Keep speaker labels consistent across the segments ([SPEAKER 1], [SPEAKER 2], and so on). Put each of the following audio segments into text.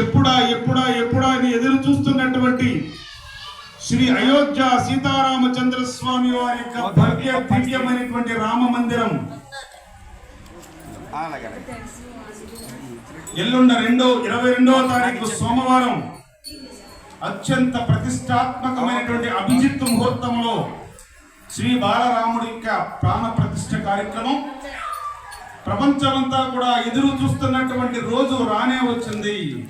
[SPEAKER 1] ఎప్పుడా ఎప్పుడా ఎప్పుడా అని ఎదురు చూస్తున్నటువంటి శ్రీ అయోధ్య సీతారామచంద్ర స్వామి వారి యొక్క భవ్య దివ్యమైనటువంటి రామ మందిరం. ఎల్లుండ రెండో ఇరవై రెండవ తారీఖు సోమవారం అత్యంత ప్రతిష్టాత్మకమైనటువంటి అభిజిత్ ముహూర్తంలో శ్రీ బాలరాముడి యొక్క ప్రాణ ప్రతిష్ఠ కార్యక్రమం. ప్రపంచమంతా కూడా ఎదురు చూస్తున్నటువంటి రోజు రానే వచ్చింది.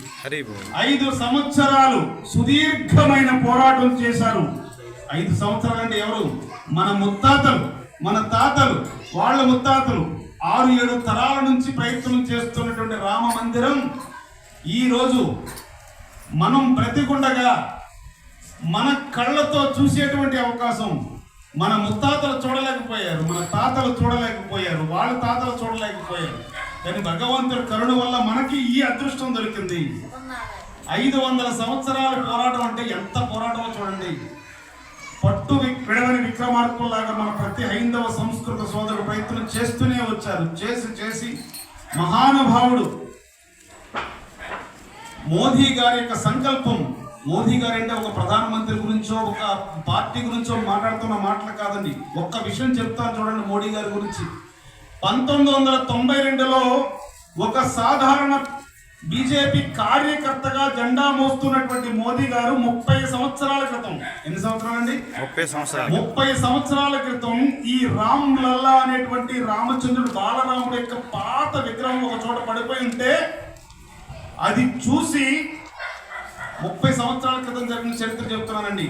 [SPEAKER 1] ఐదు సంవత్సరాలు సుదీర్ఘమైన పోరాటం చేశారు. ఐదు సంవత్సరాలు అంటే ఎవరు? మన ముత్తాతలు మన తాతలు వాళ్ళ ముత్తాతలు. ఆరు ఏడు తరాల నుంచి ప్రయత్నం చేస్తున్నటువంటి రామ మందిరం ఈ రోజు మనం బ్రతికుండగా మన కళ్ళతో చూసేటువంటి అవకాశం. మన ముత్తాతలు చూడలేకపోయారు మన తాతలు చూడలేకపోయారు వాళ్ళ తాతలు చూడలేకపోయారు. కానీ భగవంతుడి కరుణ వల్ల మనకి ఈ అదృష్టం దొరికింది. ఐదు వందల సంవత్సరాల పోరాటం అంటే ఎంత పోరాటమో చూడండి. పట్టు వి- విడవని విక్రమార్కుల్లాగా మన ప్రతి హైందవ సంస్కృత సోదరుడు ప్రయత్నం చేస్తూనే వచ్చారు. చేసి చేసి మహానుభావుడు మోదీ గారి యొక్క సంకల్పం మోదీ గారు అంటే ఒక ప్రధానమంత్రి గురించో ఒక పార్టీ గురించో మాట్లాడుతున్న మాటలు కాదండి. ఒక్క విషయం చెప్తాను చూడండి మోడీ గారి గురించి. పంతొమ్మిది వందల తొంభై రెండులో ఒక సాధారణ బీజేపీ కార్యకర్తగా జెండా మోస్తున్నటువంటి మోదీ గారు ముప్పై సంవత్సరాల క్రితం. ఎన్ని సంవత్సరాలండి
[SPEAKER 2] ముప్పై సంవత్సరాలు
[SPEAKER 1] ముప్పై సంవత్సరాల క్రితం ఈ రామ్ లల్లా అనేటువంటి రామచంద్రుడు బాలరాముడు యొక్క పాత విగ్రహం ఒక చోట పడిపోయి ఉంటే అది చూసి ముప్పై సంవత్సరాల క్రితం జరిగిన చరిత్ర చెప్తున్నానండి.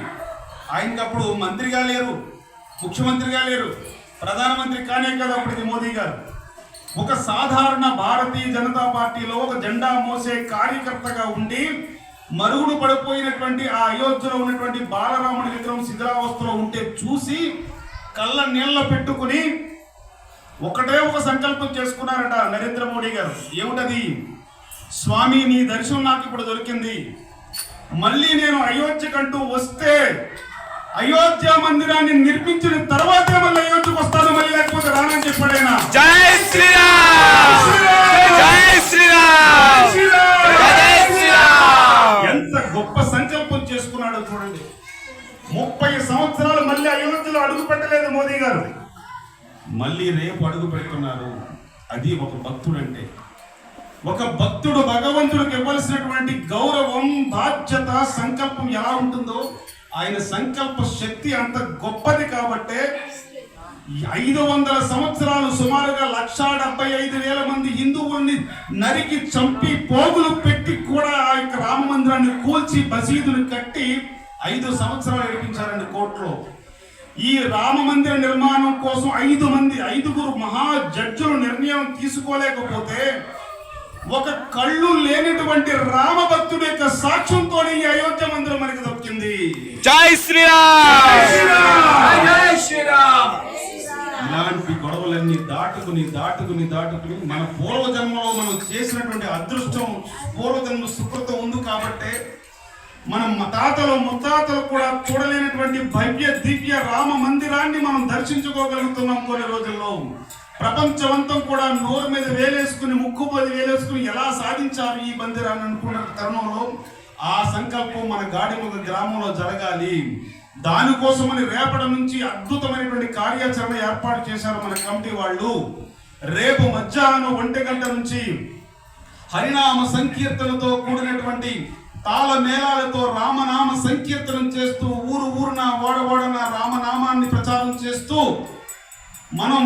[SPEAKER 1] ఆయనకి అప్పుడు మంత్రిగా లేరు ముఖ్యమంత్రిగా లేరు ప్రధానమంత్రి కానే కదా అప్పటికి మోదీ గారు. ఒక సాధారణ భారతీయ జనతా పార్టీలో ఒక జెండా మోసే కార్యకర్తగా ఉండి మరుగుడు పడిపోయినటువంటి ఆ అయోధ్యలో ఉన్నటువంటి బాలరాముడి విగ్రహం శిథిలావస్థలో ఉంటే చూసి కళ్ళ నీళ్ళ పెట్టుకుని ఒకటే ఒక సంకల్పం చేసుకున్నారట నరేంద్ర మోడీ గారు. ఏమిటది? స్వామి నీ దర్శనం నాకు ఇప్పుడు దొరికింది. మళ్ళీ నేను అయోధ్యకంటూ వస్తే అయోధ్య మందిరాన్ని నిర్మించిన తర్వాతే మళ్ళీ అయోధ్యకు వస్తాను మళ్ళీ లేకపోతే రానని చెప్పాడైనా?
[SPEAKER 2] జై శ్రీరామ్! జై శ్రీరామ్!
[SPEAKER 1] ఎంత గొప్ప సంకల్పం చేసుకున్నాడో చూడండి. ముప్పై సంవత్సరాలు మళ్ళీ అయోధ్యలో అడుగు పెట్టలేదు మోదీ గారు. మళ్ళీ రేపు అడుగు పెడుతున్నారు. అది ఒక ఒక భక్తుడు భగవంతుడికి ఇవ్వాల్సినటువంటి గౌరవం బాధ్యత సంకల్పం ఎలా ఉంటుందో ఆయన సంకల్ప శక్తి అంత గొప్పది కాబట్టే ఐదు వందల సంవత్సరాలు సుమారుగా లక్షా డెబ్బై ఐదు వేల మంది హిందువుల్ని నరికి చంపి పోగులు పెట్టి కూడా ఆ యొక్క రామ మందిరాన్ని కూల్చి బసీదులు కట్టి ఐదు సంవత్సరాలు నడిపించారండి కోర్టులో. ఈ రామ మందిర నిర్మాణం కోసం ఐదు మంది ఐదుగురు మహా జడ్జులు నిర్ణయం తీసుకోలేకపోతే ఒక కళ్ళు లేనటువంటి రామ భక్తుడి యొక్క సాక్ష్యంతోనే ఈ అయోధ్య మందిరం మనకి దొరికింది.
[SPEAKER 2] జై శ్రీరామ్!
[SPEAKER 1] ఇలాంటి గొడవలన్నీ దాటుకుని దాటుకుని దాటుకుని మన పూర్వజన్మలో మనం చేసినటువంటి అదృష్టం పూర్వజన్మ సుకృతం ఉంది కాబట్టే మనం తాతలు ముత్తాతలు కూడా చూడలేనటువంటి భవ్య దివ్య రామ మందిరాన్ని మనం దర్శించుకోగలుగుతున్నాం కొన్ని రోజుల్లో. ప్రపంచమంతం కూడా నోరు మీద వేలేసుకుని ముక్కు పది వేలేసుకుని ఎలా సాధించారు ఈ మందిరాన్ని అనుకున్న తరుణంలో ఆ సంకల్పం మన గాడిముగ గ్రామంలో జరగాలి. దానికోసమని రేపటి నుంచి అద్భుతమైనటువంటి కార్యాచరణ ఏర్పాటు చేశారు మన కమిటీ వాళ్ళు. రేపు మధ్యాహ్నం ఒంటి గంట నుంచి హరినామ సంకీర్తనతో కూడినటువంటి తాళ మేళాలతో రామనామ సంకీర్తనం చేస్తూ ఊరు ఊరున ఓడఓడన రామనామాన్ని ప్రచారం చేస్తూ మనం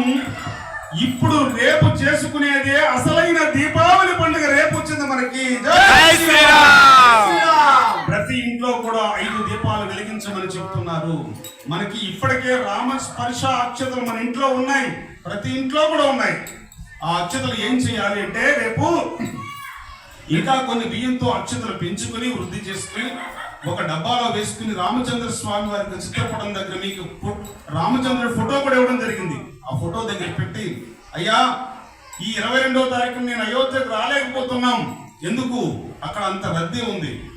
[SPEAKER 1] ఇప్పుడు రేపు చేసుకునేదే అసలైన దీపావళి పండుగ. రేపు వచ్చింది మనకి. ప్రతి ఇంట్లో కూడా ఐదు దీపాలు వెలిగించమని చెప్తున్నారు. మనకి ఇప్పటికే రామ స్పర్శ అక్షతలు మన ఇంట్లో ఉన్నాయి. ప్రతి ఇంట్లో కూడా ఉన్నాయి. ఆ అక్షతలు ఏం చేయాలి అంటే రేపు ఇంకా కొన్ని బియ్యంతో అక్షతలు పెంచుకుని వృద్ధి చేసుకుని ఒక డబ్బాలో వేసుకుని రామచంద్ర స్వామి వారి చిత్రపటం దగ్గర మీకు ఫో- రామచంద్రుడి ఫోటో కూడా ఇవ్వడం జరిగింది. ఆ ఫోటో దగ్గర పెట్టి అయ్యా ఈ ఇరవై రెండవ తారీఖు నేను అయోధ్యకు రాలేకపోతున్నాం. ఎందుకు? అక్కడ అంత రద్దీ ఉంది.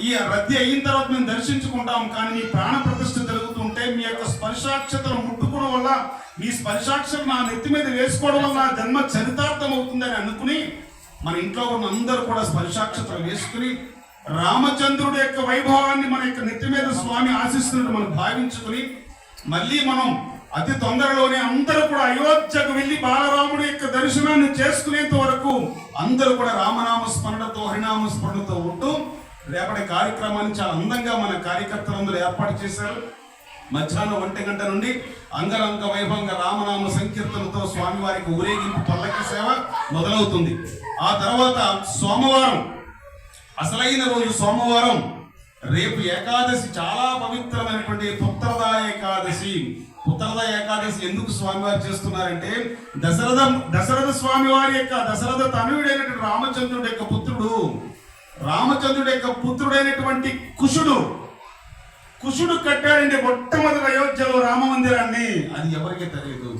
[SPEAKER 1] ఈ రద్దీ అయిన తర్వాత మేము దర్శించుకుంటాం. కానీ మీ ప్రాణ ప్రతిష్ఠ జరుగుతుంటే మీ యొక్క స్పర్శాక్షతను ముట్టుకోవడం వల్ల మీ స్పర్శాక్షలు నా నెత్తి మీద వేసుకోవడం వల్ల నా జన్మ చరితార్థం అవుతుందని అనుకుని మన ఇంట్లో ఉన్న అందరూ కూడా స్పర్శాక్షతలు వేసుకుని రామచంద్రుడి యొక్క వైభవాన్ని మన యొక్క నెత్తి మీద స్వామి ఆశిస్తున్నట్టు మనం భావించుకుని మళ్ళీ మనం అతి తొందరలోనే అందరూ కూడా అయోధ్యకు వెళ్ళి బాలరాముడి యొక్క దర్శనాన్ని చేసుకునేంత వరకు అందరూ కూడా రామనామ స్మరణతో హరినామ స్మరణతో ఉంటూ రేపటి కార్యక్రమాన్ని చాలా అందంగా మన కార్యకర్తలందరూ ఏర్పాటు చేశారు. మధ్యాహ్నం ఒంటి గంట నుండి అంగరంగ వైభవంగా రామనామ సంకీర్తనతో స్వామివారికి ఊరేగింపు పల్లకి సేవ మొదలవుతుంది. ఆ తర్వాత సోమవారం అసలైన రోజు సోమవారం రేపు ఏకాదశి చాలా పవిత్రమైనటువంటి పుత్రద ఏకాదశి. పుత్రద ఏకాదశి ఎందుకు స్వామివారు చేస్తున్నారంటే దశరథ దశరథ స్వామివారి యొక్క దశరథ తనయుడైనటువంటి రామచంద్రుడి యొక్క పుత్రుడు రామచంద్రుడి యొక్క పుత్రుడైనటువంటి కుషుడు కుషుడు కట్టాడంటే మొట్టమొదటి అయోధ్యలో రామ మందిరాన్ని అది ఎవరికీ తెలియదు.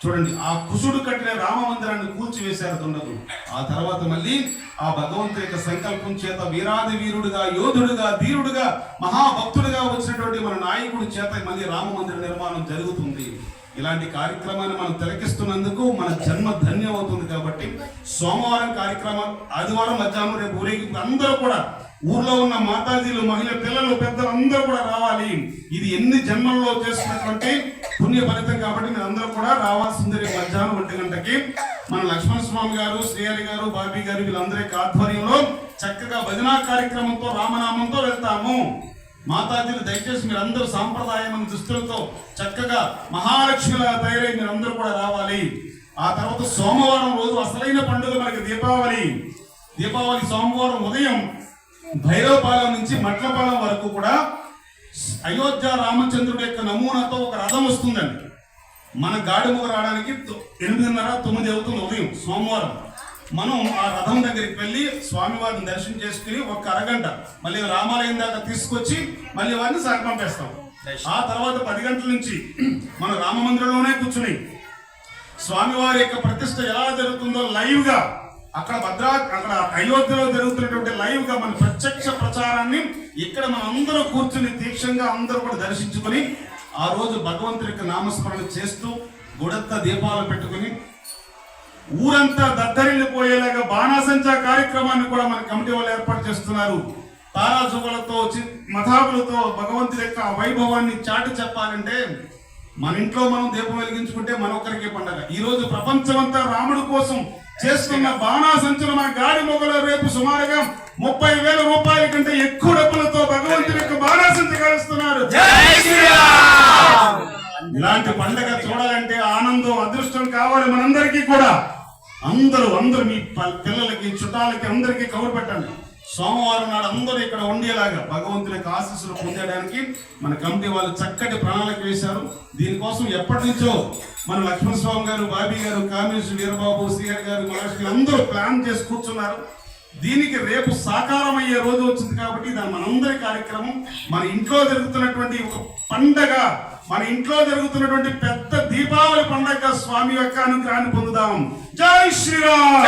[SPEAKER 1] చూడండి ఆ కుసుడు కట్టిన రామ మందిరాన్ని కూల్చివేశారు దుండగులు ఆ తర్వాత మళ్ళీ ఆ భగవంతు యొక్క సంకల్పం చేత వీరాది వీరుడుగా యోధుడుగా ధీరుడుగా మహాభక్తుడుగా వచ్చినటువంటి మన నాయకుడి చేత మళ్ళీ రామ మందిర నిర్మాణం జరుగుతుంది. ఇలాంటి కార్యక్రమాన్ని మనం తిలకిస్తున్నందుకు మన జన్మ ధన్యం అవుతుంది కాబట్టి సోమవారం కార్యక్రమం ఆదివారం మధ్యాహ్నం రేపు ఊరేగింపు అందరూ కూడా ఊర్లో ఉన్న మాతాజీలు మహిళ పిల్లలు పెద్దలు అందరూ కూడా రావాలి. ఇది ఎన్ని జన్మల్లో చేస్తున్నటువంటి పుణ్య ఫలితం కాబట్టి మీరు అందరూ కూడా రావాల్సిందే రేపు మధ్యాహ్నం ఒంటి గంటకి. మన లక్ష్మణ స్వామి గారు శ్రీహరి గారు బాబీ గారు వీళ్ళందరి ఆధ్వర్యంలో చక్కగా భజనా కార్యక్రమంతో రామనామంతో వెళ్తాము. మాతాజీలు దయచేసి మీరు అందరూ సాంప్రదాయమైన దుస్తులతో చక్కగా మహాలక్ష్మిలా తయారై మీరు అందరూ కూడా రావాలి. ఆ తర్వాత సోమవారం రోజు అసలైన పండుగ మనకి దీపావళి. దీపావళి సోమవారం ఉదయం భైరవపాలెం నుంచి మట్లపాలెం వరకు కూడా అయోధ్య రామచంద్రుడి యొక్క నమూనాతో ఒక రథం వస్తుందండి. మన గాడిముగ రావడానికి తొ- ఎనిమిదిన్నర తొమ్మిది అవుతుంది ఉదయం సోమవారం. మనం ఆ రథం దగ్గరికి వెళ్ళి స్వామివారిని దర్శనం చేసుకుని ఒక అరగంట మళ్ళీ రామాలయం దాకా తీసుకొచ్చి మళ్ళీ వారిని పంపేస్తాం. ఆ తర్వాత పది గంటల నుంచి మనం రామ మందిరంలోనే కూర్చుని స్వామివారి యొక్క ప్రతిష్ట ఎలా జరుగుతుందో లైవ్గా అక్కడ భద్రా అక్కడ అయోధ్యలో జరుగుతున్నటువంటి లైవ్గా మన ప్రత్యక్ష ప్రచారాన్ని ఇక్కడ మనం అందరూ కూర్చుని తీక్షంగా అందరూ కూడా దర్శించుకొని ఆ రోజు భగవంతుడి యొక్క నామస్మరణ చేస్తూ గుడంతా దీపాలు పెట్టుకుని ఊరంతా దద్దరిల్లిపోయేలాగా బాణాసంచా కార్యక్రమాన్ని కూడా మన కమిటీ వాళ్ళు ఏర్పాటు చేస్తున్నారు. తారాజువులతో చి- మతాబులతో భగవంతుడి యొక్క వైభవాన్ని చాటి చెప్పాలంటే మన ఇంట్లో మనం దీపం వెలిగించుకుంటే మనొక్కరికే పండగ. ఈరోజు ప్రపంచమంతా రాముడి కోసం చేస్తున్న బాణాసంచులు మన గాడి మొగలో రేపు సుమారుగా ముప్పై వేల రూపాయల కంటే ఎక్కువ డబ్బులతో భగవంతుడి యొక్క బాణాసంచ కలుస్తున్నారు ఇలాంటి పండగ చూడాలంటే ఆనందం అదృష్టం కావాలి మనందరికీ కూడా. అందరూ అందరూ మీ పిల్లలకి చుట్టాలకి అందరికీ కబురు పెట్టండి. సోమవారం నాడు అందరూ ఇక్కడ ఉండేలాగా భగవంతుని యొక్క ఆశీస్సులు పొందడానికి మన కమిటీ వాళ్ళు చక్కటి ప్రణాళిక వేశారు. దీనికోసం ఎప్పటి నుంచో మన లక్ష్మణస్వామి గారు బాబీ గారు కామేశ్వర వీరబాబు శ్రీహరి గారు మహర్షి అందరూ ప్లాన్ చేసి కూర్చున్నారు. దీనికి రేపు సాకారం అయ్యే రోజు వచ్చింది కాబట్టి దాని మనందరి కార్యక్రమం మన ఇంట్లో జరుగుతున్నటువంటి ఒక పండగ మన ఇంట్లో జరుగుతున్నటువంటి పెద్ద దీపావళి పండగ స్వామి యొక్క అనుగ్రహాన్ని పొందుదాం. జై శ్రీరామ్!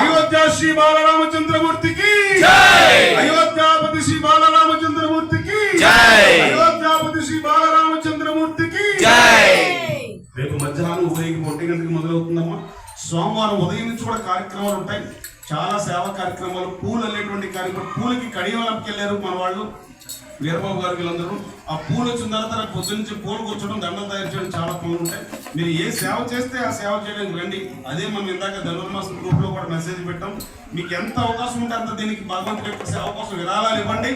[SPEAKER 1] అయోధ్య శ్రీ బాలరామచంద్రమూర్తికి. అయోధ్యాపతి శ్రీ బాలరామచంద్రమూర్తికి. అయోధ్యాపతి శ్రీ బాలరామచంద్రమూర్తికి! రేపు మధ్యాహ్నం ఉదయం ఒంటి గంటకి మొదలవుతుందమ్మా. సోమవారం ఉదయం నుంచి కూడా కార్యక్రమాలు ఉంటాయి. చాలా సేవా కార్యక్రమాలు పూలు అనేటువంటి కార్యక్రమం పూలకి కడియవలంకి వెళ్ళారు మన వాళ్ళు. వీరబాబు గారు వీళ్ళందరూ. ఆ పూలు వచ్చిన తర్వాత పొద్దు నుంచి పూలు కూర్చోడం దండలు తయారు చేయడం చాలా పనులు ఉంటాయి. మీరు ఏ సేవ చేస్తే ఆ సేవ చేయడానికి రండి. అదే మనం ఇందాక ధనుర్మాసం గ్రూప్లో కూడా మెసేజ్ పెట్టాం. మీకు ఎంత అవకాశం ఉంటే అంత దీనికి భగవంతుడి యొక్క సేవ కోసం విరాళాలు ఇవ్వండి.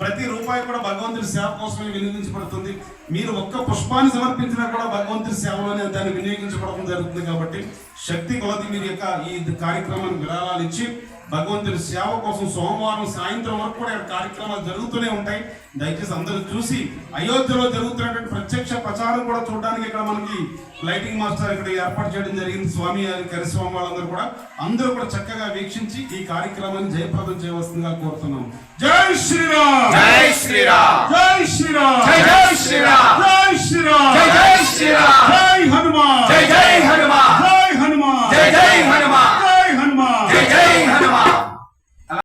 [SPEAKER 1] ప్రతి రూపాయి కూడా భగవంతుడి సేవ కోసమే వినియోగించబడుతుంది. మీరు ఒక్క పుష్పాన్ని సమర్పించినా కూడా భగవంతుడి సేవలోనే దాన్ని వినియోగించబడడం జరుగుతుంది కాబట్టి శక్తి కొలది మీరు యొక్క ఈ కార్యక్రమాన్ని విరాళాలు ఇచ్చి భగవంతుడి సేవ కోసం సోమవారం సాయంత్రం వరకు కూడా ఇక్కడ కార్యక్రమాలు జరుగుతూనే ఉంటాయి. దయచేసి అందరూ చూసి అయోధ్యలో జరుగుతున్నటువంటి ప్రత్యక్ష ప్రచారం కూడా చూడడానికి ఇక్కడ మనకి లైటింగ్ మాస్టర్ ఇక్కడ ఏర్పాటు చేయడం జరిగింది. స్వామి కరిస్వామి వాళ్ళందరూ కూడా అందరూ కూడా చక్కగా వీక్షించి ఈ కార్యక్రమాన్ని జయప్రదం చేయవలసిందిగా కోరుతున్నాం. జై శ్రీరామ్!
[SPEAKER 2] జై శ్రీరామ్!
[SPEAKER 1] జై శ్రీరామ్!
[SPEAKER 2] జై జై శ్రీరామ్!
[SPEAKER 1] జై శ్రీరామ్!
[SPEAKER 2] జై జై శ్రీరామ్!
[SPEAKER 1] జై హనుమాన్!
[SPEAKER 2] జై జై